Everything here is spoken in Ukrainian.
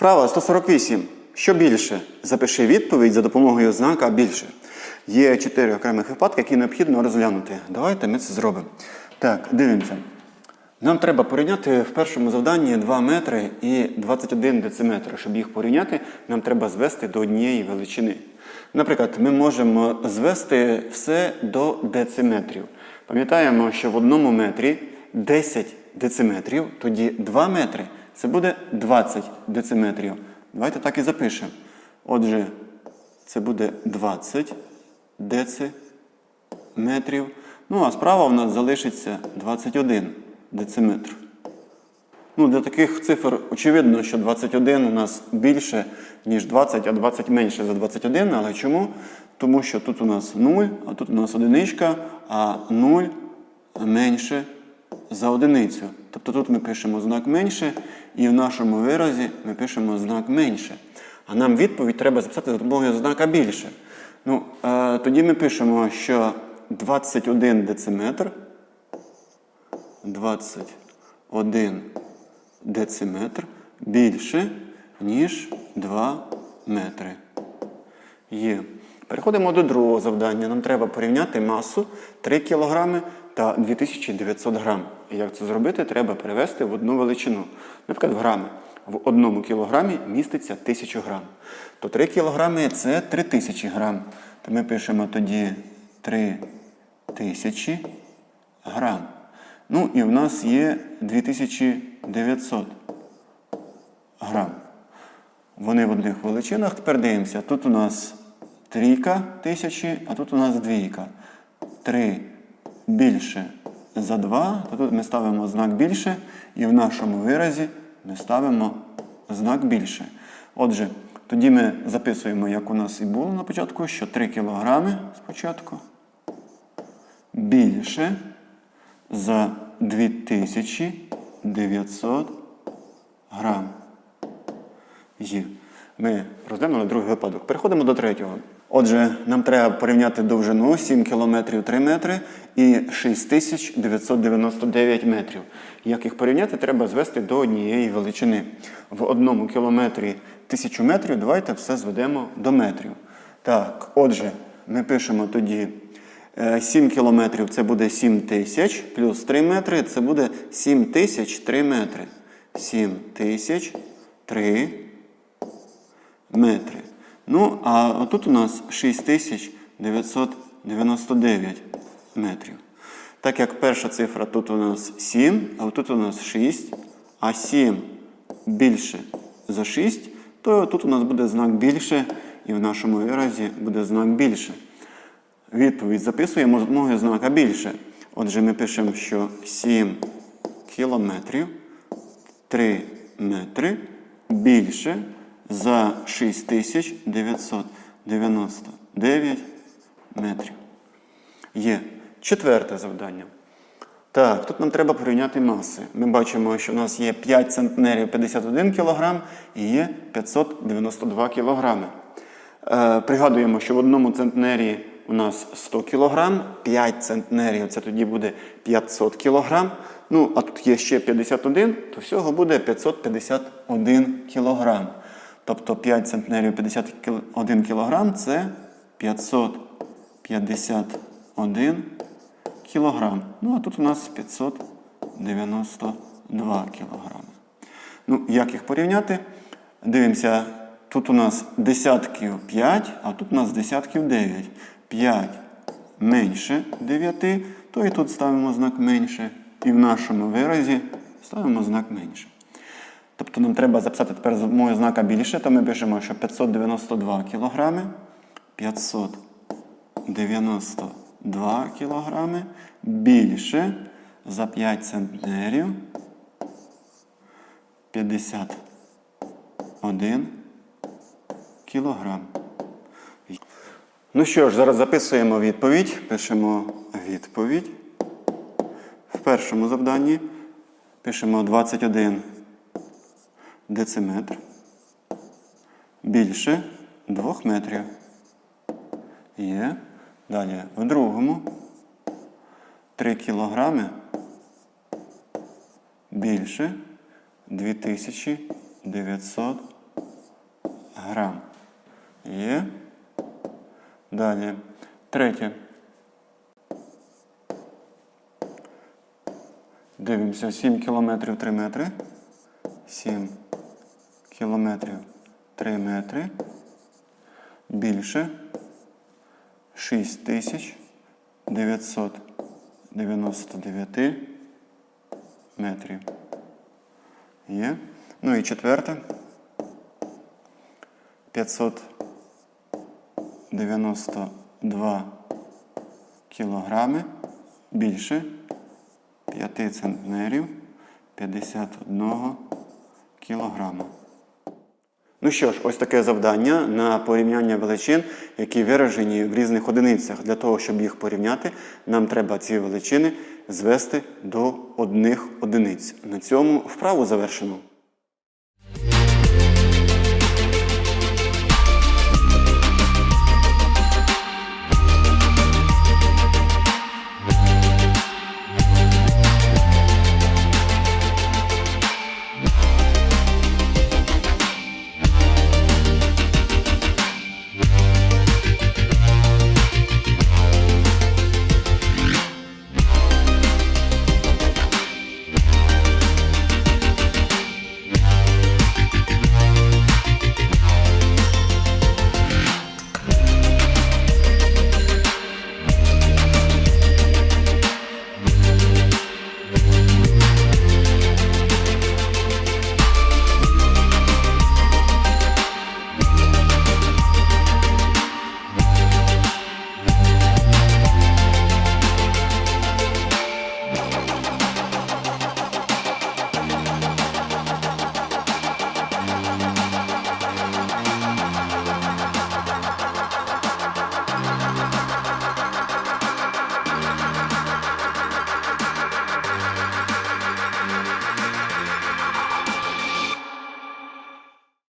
Вправа 148. Що більше? Запиши відповідь за допомогою знака більше. Є чотири окремих випадки, які необхідно розглянути. Давайте ми це зробимо. Так, дивимося. Нам треба порівняти в першому завданні 2 метри і 21 дециметр. Щоб їх порівняти, нам треба звести до однієї величини. Наприклад, ми можемо звести все до дециметрів. Пам'ятаємо, що в одному метрі 10 дециметрів, тоді 2 метри це буде 20 дециметрів. Давайте так і запишемо. Отже, це буде 20 дециметрів. Ну, а справа у нас залишиться 21 дециметр. Ну, для таких цифр очевидно, що 21 у нас більше, ніж 20, а 20 менше за 21. Але чому? Тому що тут у нас 0, а тут у нас одиничка, а 0 менше за одиницю. Тобто тут ми пишемо знак менше, і в нашому виразі ми пишемо знак менше. А нам відповідь треба записати за допомогою знака більше. Ну, е, тоді ми пишемо, що 21 дециметр 21 дециметр більше, ніж 2 метри. Є. Переходимо до другого завдання. Нам треба порівняти масу 3 кг та 2900 грам. І як це зробити, треба перевести в одну величину. Наприклад, в грами. В одному кілограмі міститься 1000 грам. То 3 кілограми це 3000 грам. То ми пишемо тоді 3000 грам. Ну і в нас є 2900 грам. Вони в одних величинах. Тепер дивимося. Тут у нас трійка тисячі, а тут у нас двійка. 3 більше за 2, то тут ми ставимо знак більше, і в нашому виразі ми ставимо знак більше. Отже, тоді ми записуємо, як у нас і було на початку, що 3 кілограми спочатку більше за 2900 грам. Є. Ми розглянули другий випадок. Переходимо до третього. Отже, нам треба порівняти довжину 7 км 3 метри і 6999 метрів. Як їх порівняти, треба звести до однієї величини. В одному кілометрі 1000 метрів, давайте все зведемо до метрів. Так, отже, ми пишемо тоді е, 7 кілометрів це буде 7 тисяч, плюс 3 метри це буде 7 тисяч 3 метри. 7 тисяч 3 метри. Ну, а тут у нас 6999 метрів. Так як перша цифра тут у нас 7, а тут у нас 6, а 7 більше за 6, то тут у нас буде знак більше, і в нашому виразі буде знак більше. Відповідь записуємо з допомогою знака більше. Отже, ми пишемо, що 7 кілометрів 3 метри більше за 6999 метрів. Є четверте завдання. Так, тут нам треба порівняти маси. Ми бачимо, що у нас є 5 центнерів 51 кг і є 592 кг. Е, пригадуємо, що в одному центнері у нас 100 кг, 5 центнерів це тоді буде 500 кг. Ну, а тут є ще 51, то всього буде 551 кг. Тобто 5 центнерів 51 кг це 551 кг. Ну, а тут у нас 592 кг. Ну, як їх порівняти? Дивимося, тут у нас десятків 5, а тут у нас десятків 9. 5 менше 9, то і тут ставимо знак менше. І в нашому виразі ставимо знак менше. Тобто нам треба записати тепер з мого знака більше, то ми пишемо, що 592 кг, 592 кг більше за 5 центнерів 51 кілограм. Ну що ж, зараз записуємо відповідь. Пишемо відповідь. В першому завданні пишемо 21 дециметр більше 2 метрів. Є. Далі в другому 3 кілограми більше 2900 грам. Є. Далі. Третє. Дивимося 7 кілометрів 3 метри. 7 кілометрів 3 метри. Більше 6999 метрів. Є. Ну і четверте. 592 кілограми більше 5 центнерів 51 кілограма. Ну що ж, ось таке завдання на порівняння величин, які виражені в різних одиницях. Для того, щоб їх порівняти, нам треба ці величини звести до одних одиниць. На цьому вправу завершено.